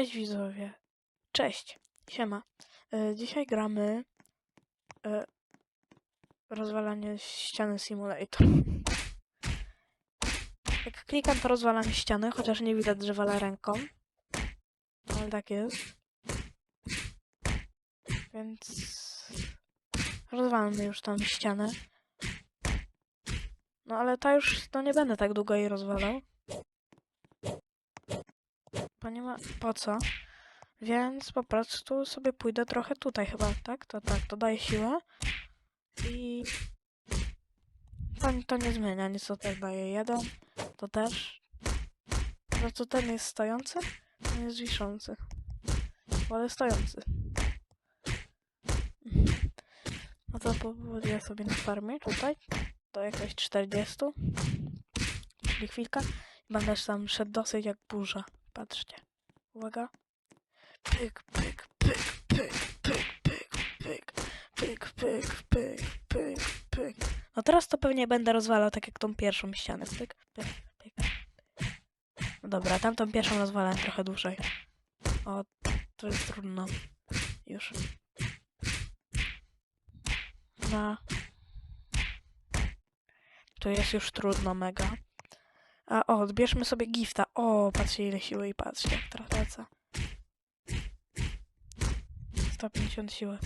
Cześć widzowie. Cześć. Siema. E, dzisiaj gramy e, rozwalanie ściany simulator. Jak klikam to rozwalam ściany, chociaż nie widać, że walę ręką. Ale tak jest. Więc rozwalam już tą ścianę. No ale ta już, to nie będę tak długo jej rozwalał. Bo nie ma po co. Więc po prostu sobie pójdę trochę tutaj chyba, tak? To tak, to daje siłę. I to, to nie zmienia, nic to też daje jeden. To też. No to ten jest stojący, ten jest wiszący. Ale stojący. No to powoli sobie na farmie tutaj. Do jakoś 40. Czyli chwilka. I będę tam szedł dosyć jak burza. Patrzcie. Uwaga. Pyk, pyk, pyk, pyk, pyk, pyk, pyk, pyk, pyk, pyk, pyk, pyk. No teraz to pewnie będę rozwalał tak jak tą pierwszą ścianę. Pyk, pyk, pyk. No dobra, tamtą pierwszą rozwalałem trochę dłużej. O, to jest trudno. Już. No. To jest już trudno mega. A o, odbierzmy sobie gifta. O, patrzcie ile siły i patrzcie jak teraz lecę. 150 siły.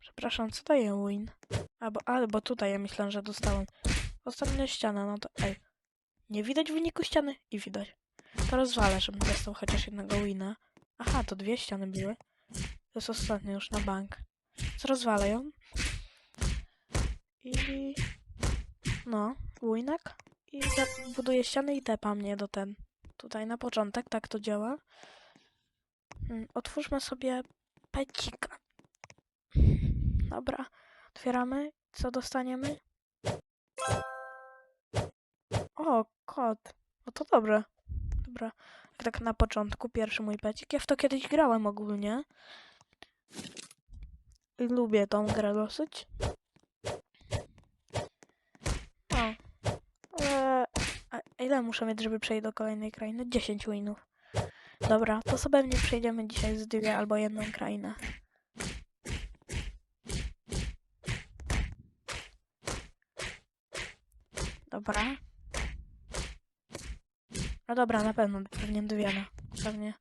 Przepraszam, co daje win? Albo, albo tutaj ja myślałem, że dostałem. Ostatnia ściana, no to ej. Nie widać wyniku ściany? I widać. To rozwalę, żebym dostał chociaż jednego wina. Aha, to dwie ściany były. To jest ostatnia już na bank. Co rozwalę ją? I... No, winek. I buduję ściany i tepa mnie do ten. Tutaj na początek, tak to działa. Mm, Otwórzmy sobie pecika. Dobra, otwieramy. Co dostaniemy? O, kot. No to dobrze. Dobra. Jak tak na początku, pierwszy mój pecik. Ja w to kiedyś grałem ogólnie. I lubię tą grę dosyć. O. Ale... A ile muszę mieć, żeby przejść do kolejnej krainy? 10 winów. Dobra, to sobie pewnie przejdziemy dzisiaj z dwie albo jedną krainę. Dobra. No dobra, na pewno, pewnie dwie, no. Pewnie.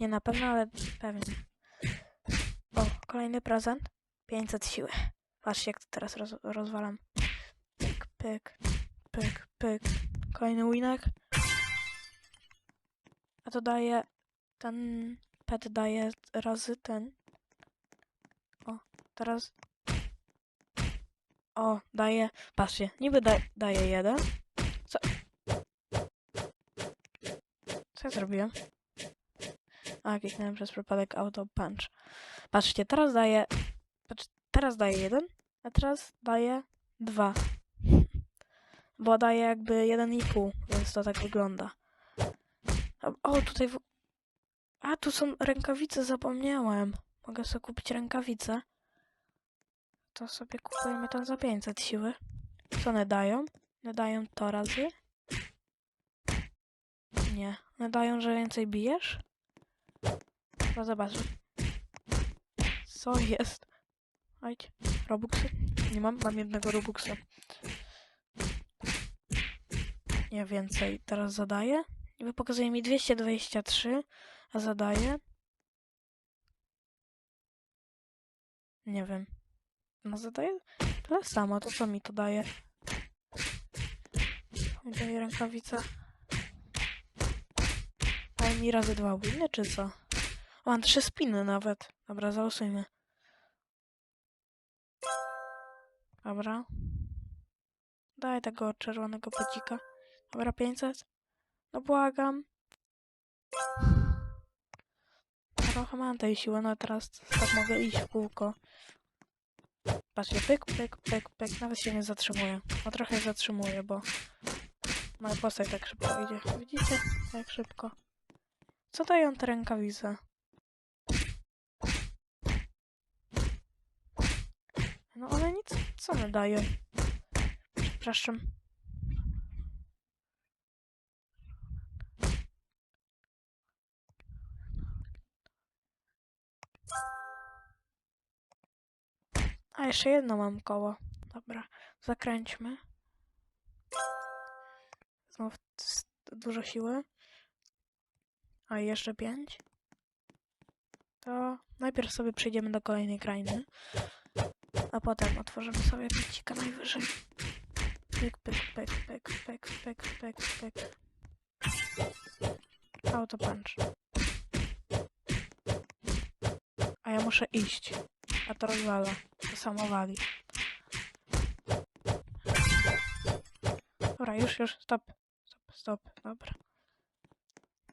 Nie na pewno, ale pewnie. O, kolejny prezent. 500 siły. Patrzcie, jak to teraz roz rozwalam. Pyk, pyk, pyk, pyk. Kolejny winek. A to daje... Ten pet daje razy ten. O, teraz... O, daje... Patrzcie, niby da daje jeden. Co? Co ja zrobiłem? A, kliknąłem przez przypadek auto punch. Patrzcie, teraz daje... Patrz, teraz daje jeden, a teraz daje dwa. Bo daje jakby jeden i pół, więc to tak wygląda. O, tutaj... W... A, tu są rękawice, zapomniałem. Mogę sobie kupić rękawice. To sobie kupujemy tam za 500 siły. Co one dają? One dają to razy? Nie. One dają, że więcej bijesz? No zobacz. Co jest? Ajdź. Robuxy? Nie mam, mam jednego Robuxa. Nie więcej. Teraz zadaję. I pokazuje mi 223, a zadaję. Nie wiem. No zadaję tyle samo. To co mi to daje? Mi daje rękawica. Daje mi razy dwa winy, czy co? Mam trzy spiny nawet. Dobra, załosujmy. Dobra. Daj tego czerwonego pecika. Dobra, 500. No błagam. Trochę mam tej siły, no teraz tak mogę iść w kółko. Patrzcie, pyk, pyk, pyk, pyk. Nawet się nie zatrzymuję. No trochę zatrzymuję, bo moja postać tak szybko idzie. Widzicie? Jak szybko. Co dają te rękawice? No one nic, co one dają? Przepraszam. A jeszcze jedno mam koło. Dobra, zakręćmy. Znów dużo siły. A jeszcze pięć. To najpierw sobie przejdziemy do kolejnej krainy. A potem otworzymy sobie pecika najwyżej. Pyk, pyk, pyk, pyk, pyk, pyk, pyk, pyk. Auto punch. A ja muszę iść. A to rozwala. To samo wali. Dobra, już, już, stop. Stop, stop, dobra.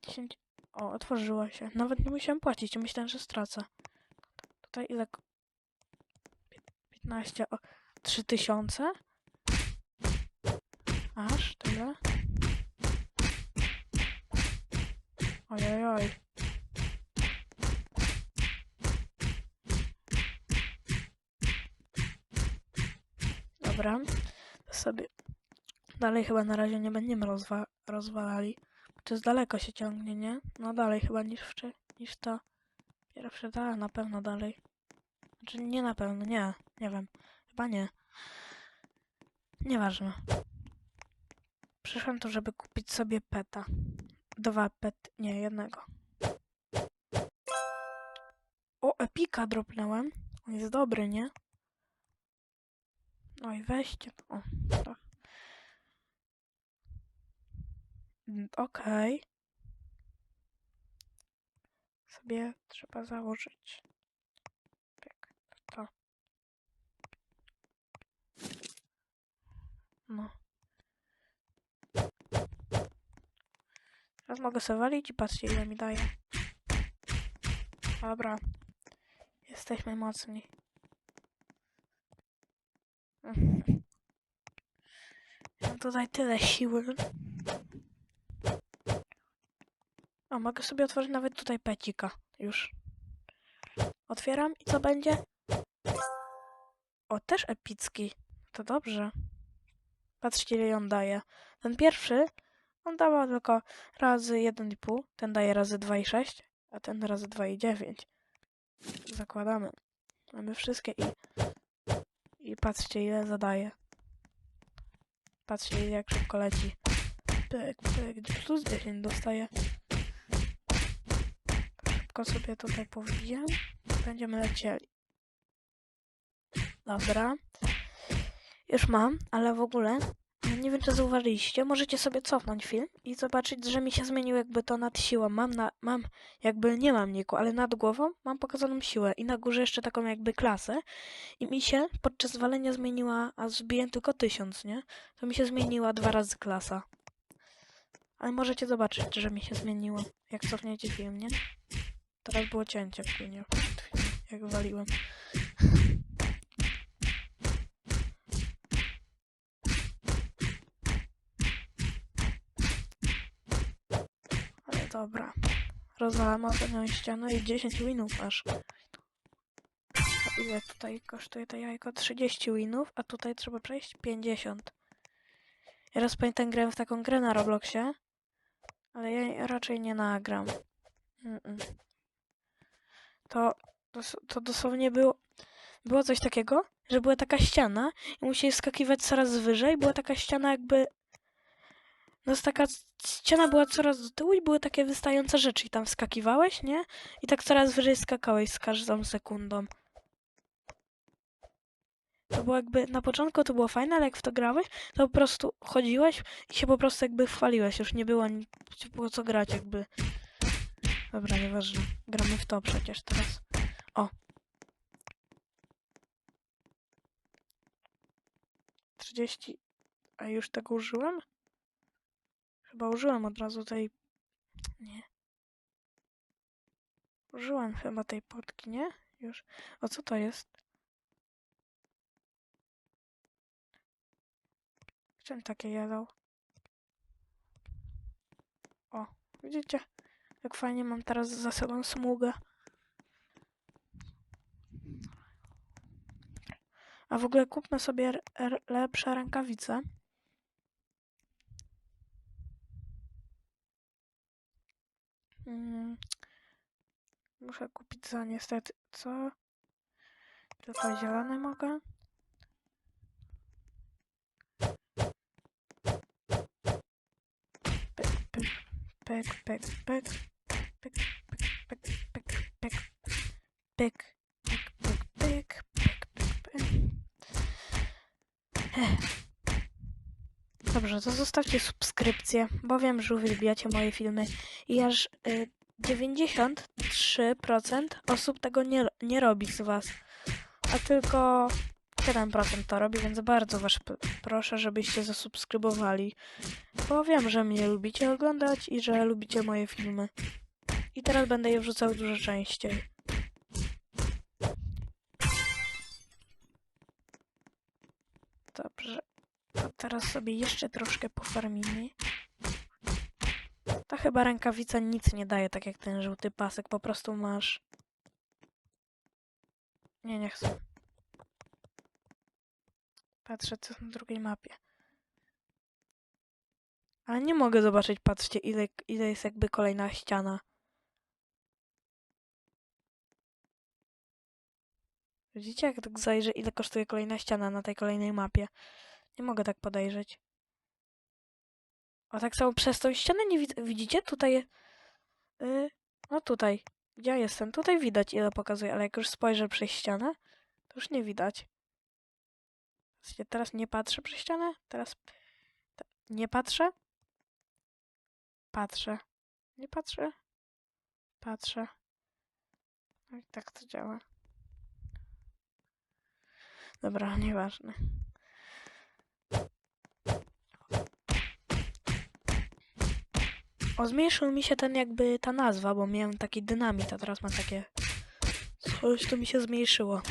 10. O, otworzyło się. Nawet nie musiałem płacić, myślałem, że stracę. Tutaj ile? ko- Pię- 15, o, 3000? Aż tyle? Ojej, oj. Dobra, to sobie dalej chyba na razie nie będziemy rozwa rozwalali. To jest daleko się ciągnie, nie? No dalej chyba niż, wcze- niż to pierwsze, tak, na pewno dalej. Znaczy nie na pewno, nie, nie wiem. Chyba nie. Nieważne. Przyszłam tu, żeby kupić sobie peta. Dwa pet, nie, jednego. O, epika dropnąłem. On jest dobry, nie? I weźcie. O, tak. Okej. Sobie trzeba założyć. Pyk, to. No. Teraz mogę sobie walić i patrzcie ile mi daje. Dobra. Jesteśmy mocni. Mam tutaj tyle siły. A mogę sobie otworzyć nawet tutaj pecika. Już. Otwieram i co będzie? O, też epicki. To dobrze. Patrzcie, ile on daje. Ten pierwszy, on dawał tylko razy 1,5. Ten daje razy 2,6, a ten razy 2,9. Zakładamy. Mamy wszystkie i... I patrzcie, ile zadaje. Patrzcie, jak szybko leci. Pyk, pyk, plus 10 dostaje. Szybko sobie tutaj powbijam. Będziemy lecieli. Dobra. Już mam, ale w ogóle nie wiem, czy zauważyliście. Możecie sobie cofnąć film i zobaczyć, że mi się zmienił jakby to nad siłą. Mam, na, mam jakby nie mam niku, ale nad głową mam pokazaną siłę i na górze jeszcze taką jakby klasę. I mi się podczas walenia zmieniła, a zbiłem tylko tysiąc, nie? To mi się zmieniła dwa razy klasa. Ale możecie zobaczyć, że mi się zmieniło, jak cofniecie film, nie? Teraz było cięcie przed chwilą, jak waliłem. Ale dobra. Rozwalam ostatnią ścianę i 10 winów aż. Ile tutaj kosztuje to jajko? 30 winów, a tutaj trzeba przejść 50. Ja raz pamiętam grałem w taką grę na Robloxie, ale ja raczej nie nagram. Mm-mm. To, dos- to dosłownie było, było coś takiego, że była taka ściana i musieli skakiwać coraz wyżej. Była taka ściana jakby... No taka ściana była coraz do tyłu i były takie wystające rzeczy i tam wskakiwałeś, nie? I tak coraz wyżej skakałeś z każdą sekundą. To było jakby, na początku to było fajne, ale jak w to grałeś, to po prostu chodziłeś i się po prostu jakby chwaliłeś. Już nie było, ni- było co grać jakby. Dobra, nieważne. Gramy w to przecież teraz. O. 30. A już tego użyłem? Chyba użyłem od razu tej... Nie. Użyłem chyba tej potki, nie? Już. O co to jest? Czym takie jadą? O, widzicie? Jak fajnie mam teraz za sobą smugę. A w ogóle kupmy sobie lepsze rękawice. Mm. Muszę kupić za niestety. Co? Tylko zielone mogę? Pyk, pyk, pyk, pyk, pyk, pyk, pyk, pyk, pyk, pyk, pyk, pyk, pyk, pyk, pyk. Dobrze, to zostawcie subskrypcję, bo wiem, że uwielbiacie moje filmy i aż y, 93% osób tego nie, nie robi z was, a tylko 7% to robi, więc bardzo was proszę, żebyście zasubskrybowali, bo wiem, że mnie lubicie oglądać i że lubicie moje filmy. I teraz będę je wrzucał dużo częściej. Dobrze. Teraz sobie jeszcze troszkę pofarmimy. Ta chyba rękawica nic nie daje, tak jak ten żółty pasek. Po prostu masz... Nie, nie chcę. Patrzę, co jest na drugiej mapie. Ale nie mogę zobaczyć, patrzcie, ile, ile jest jakby kolejna ściana. Widzicie, jak tak zajrzę, ile kosztuje kolejna ściana na tej kolejnej mapie? Nie mogę tak podejrzeć. O, tak samo przez tą ścianę nie. Widzicie? Tutaj. Yy, no tutaj. Gdzie ja jestem? Tutaj widać, ile pokazuje, ale jak już spojrzę przez ścianę, to już nie widać. Właściwie teraz nie patrzę przez ścianę? Teraz. te- Nie patrzę? Patrzę. Nie patrzę? Patrzę. No i tak to działa. Dobra, nieważne. O, zmniejszył mi się ten jakby ta nazwa, bo miałem taki dynamit, a teraz mam takie... Coś tu mi się zmniejszyło.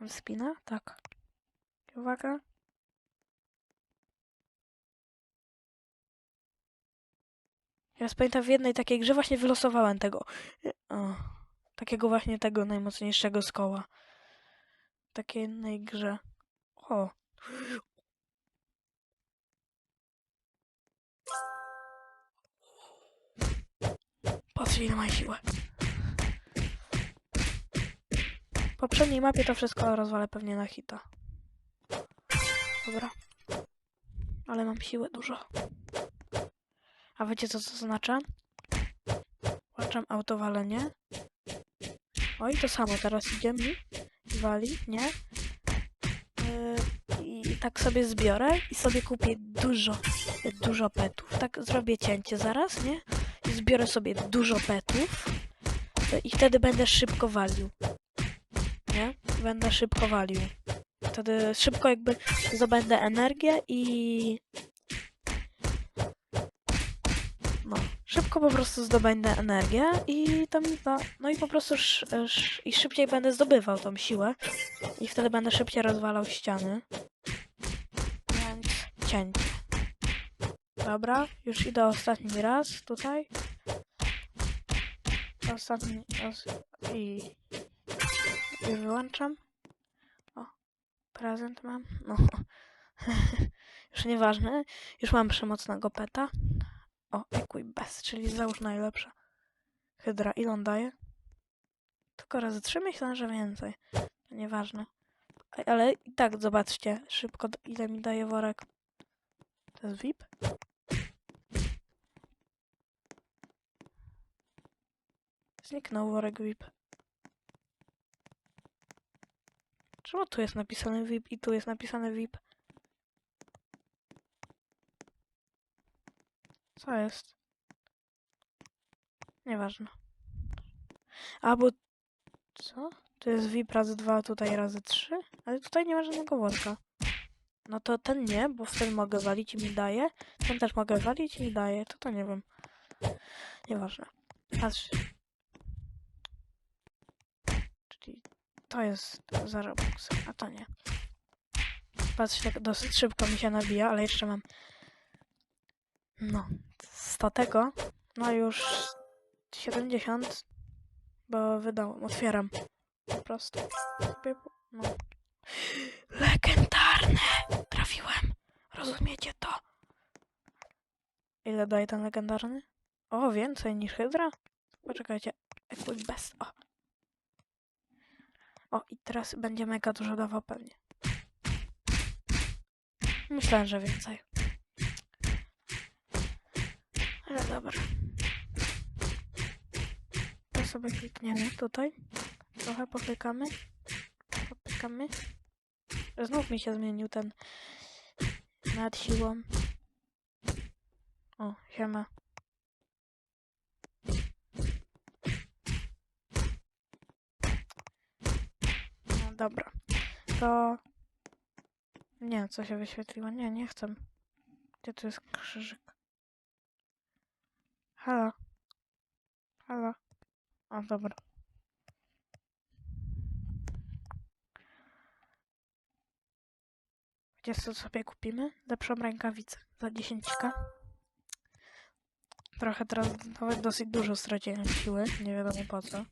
Mam spina? Tak. Uwaga. Ja pamiętam w jednej takiej grze właśnie wylosowałem tego. O, takiego właśnie tego najmocniejszego z koła. Takiej jednej grze. O. Patrzcie ile ma siłę. W poprzedniej mapie to wszystko rozwalę pewnie na hita. Dobra. Ale mam siłę dużo. A wiecie co to oznacza? Włączam autowalenie. Oj, to samo teraz idzie mi. i Wali, nie? Yy, I tak sobie zbiorę i sobie kupię dużo, dużo petów. Tak zrobię cięcie zaraz, nie? Zbiorę sobie dużo petów i wtedy będę szybko walił. Nie? Będę szybko walił. Wtedy szybko jakby zdobędę energię i... No, szybko po prostu zdobędę energię i tam, no, no i po prostu sz, sz, i szybciej będę zdobywał tą siłę i wtedy będę szybciej rozwalał ściany. Więc cięcie. Dobra, już idę ostatni raz tutaj. Ostatni raz i, i wyłączam. O, prezent mam. No. już nieważne. Już mam przemocnego peta. O, equip best, czyli załóż najlepsze. Hydra, ile on daje? Tylko razy trzy myślę, że więcej. To nieważne. Ale i tak zobaczcie szybko, ile mi daje worek. To jest VIP? Zniknął worek VIP. Czemu tu jest napisane VIP i tu jest napisane VIP? Co jest? Nieważne. A, bo... Co? To jest VIP razy dwa, a tutaj razy trzy? Ale tutaj nie ma żadnego worka. No to ten nie, bo wtedy mogę walić i mi daje. Ten też mogę walić i mi daje. To to nie wiem. Nieważne. Patrzcie. Czyli to jest zarobek, a to nie. Patrzcie, tak dosyć szybko mi się nabija, ale jeszcze mam no, 100 tego, no już 70, bo wydałem, otwieram. Po prostu. No. Legendarne! Trafiłem. Rozumiecie to? Ile daje ten legendarny? O, więcej niż Hydra? Poczekajcie. Equip best. O. O, i teraz będzie mega dużo dawał pewnie. Myślałem, że więcej. Ale dobra. To sobie klikniemy tutaj. Trochę popykamy. Popykamy. Znów mi się zmienił ten nad siłą. O, siema. No dobra. To... Nie, co się wyświetliło? Nie, nie chcę. Gdzie tu jest krzyżyk? Halo? Halo? O, dobra. Gdzie co sobie kupimy? Lepszą rękawicę za 10 Trochę teraz nawet dosyć dużo straciłem siły, nie wiadomo po co.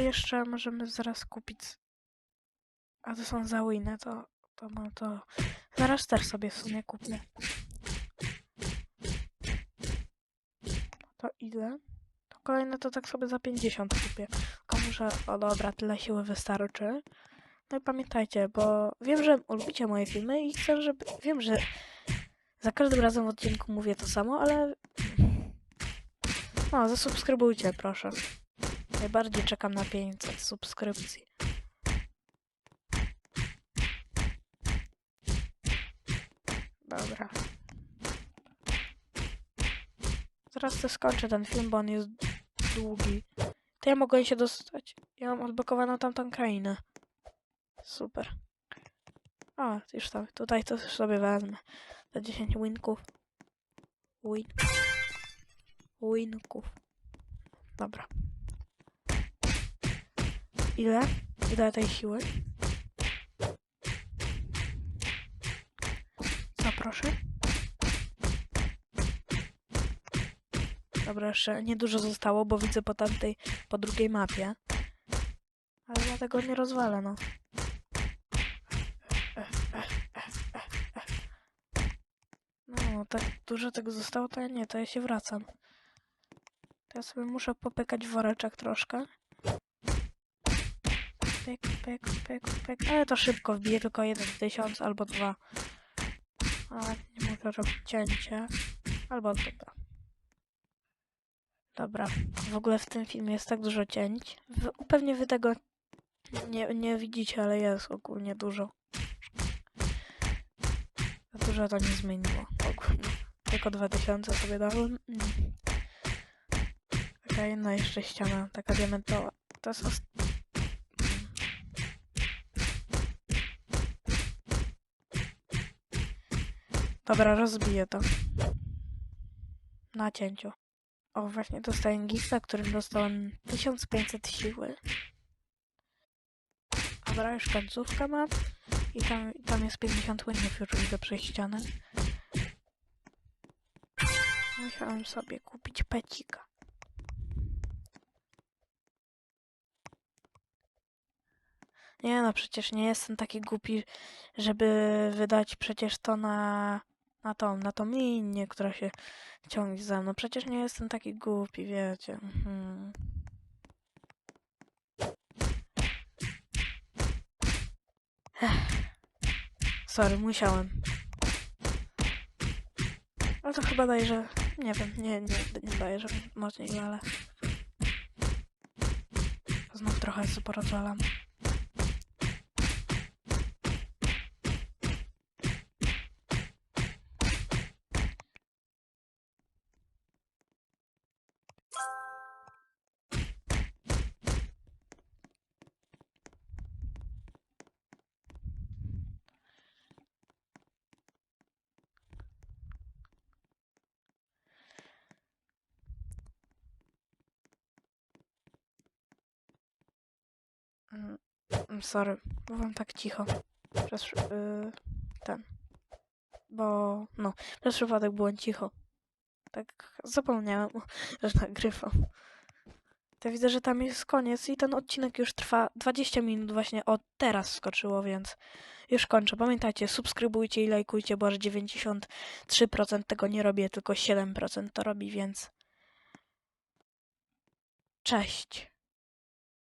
Jeszcze możemy zaraz kupić. A to są za to, to mam to. Zaraz też sobie w sumie kupię. To ile? To kolejne to tak sobie za 50 kupię. Tylko. O dobra, tyle siły wystarczy. No i pamiętajcie, bo wiem, że lubicie moje filmy i chcę, żeby. Wiem, że za każdym razem w odcinku mówię to samo, ale. No, zasubskrybujcie, proszę. Najbardziej czekam na 500 subskrypcji. Dobra. Zaraz to skończę ten film, bo on jest długi. To ja mogę się dostać. Ja mam odblokowaną tamtą krainę. Super. O, już tam. Tutaj to sobie wezmę. Za 10 winków. Win. Winków. Dobra. Ile? Ile tej siły? Proszę? Dobra, jeszcze niedużo zostało, bo widzę po tamtej, po drugiej mapie. Ale ja tego nie rozwalę, no. No, tak dużo tego zostało, to ja nie, to ja się wracam. To ja sobie muszę popykać woreczek troszkę. Pyk, pyk, pyk, pyk. Ale to szybko wbiję, tylko jeden tysiąc albo dwa. Ale nie mogę robić cięcie. Albo dobra. Dobra. W ogóle w tym filmie jest tak dużo cięć. Wy, pewnie wy tego nie, nie widzicie, ale jest ogólnie dużo. Dużo to nie zmieniło ogólnie. Tylko 2000 sobie dałem. Mm. Taka jedna jeszcze ściana, taka diamentowa. To jest Dobra, rozbiję to. Na cięciu. O, właśnie dostałem gifta, którym dostałem 1500 siły. Dobra, już końcówkę mam. I tam, tam jest 50 winów już widzę przez. Musiałem sobie kupić pecika. Nie no, przecież nie jestem taki głupi, żeby wydać przecież to na, na tą, na tą linię, która się ciągnie za mną. Przecież nie jestem taki głupi, wiecie. Ech. Sorry, musiałem. No to chyba daje, że... Nie wiem, nie, nie, nie daje, że mocniej, ale... Znów trochę sobie porozwalam. Mm, mm, Sorry, byłam tak cicho. Przez yy, ten. Bo, no, przez przypadek byłem cicho. Tak zapomniałem, że nagrywam. To widzę, że tam jest koniec i ten odcinek już trwa 20 minut właśnie od teraz skoczyło, więc już kończę. Pamiętajcie, subskrybujcie i lajkujcie, bo aż 93% tego nie robię, tylko 7% to robi, więc cześć.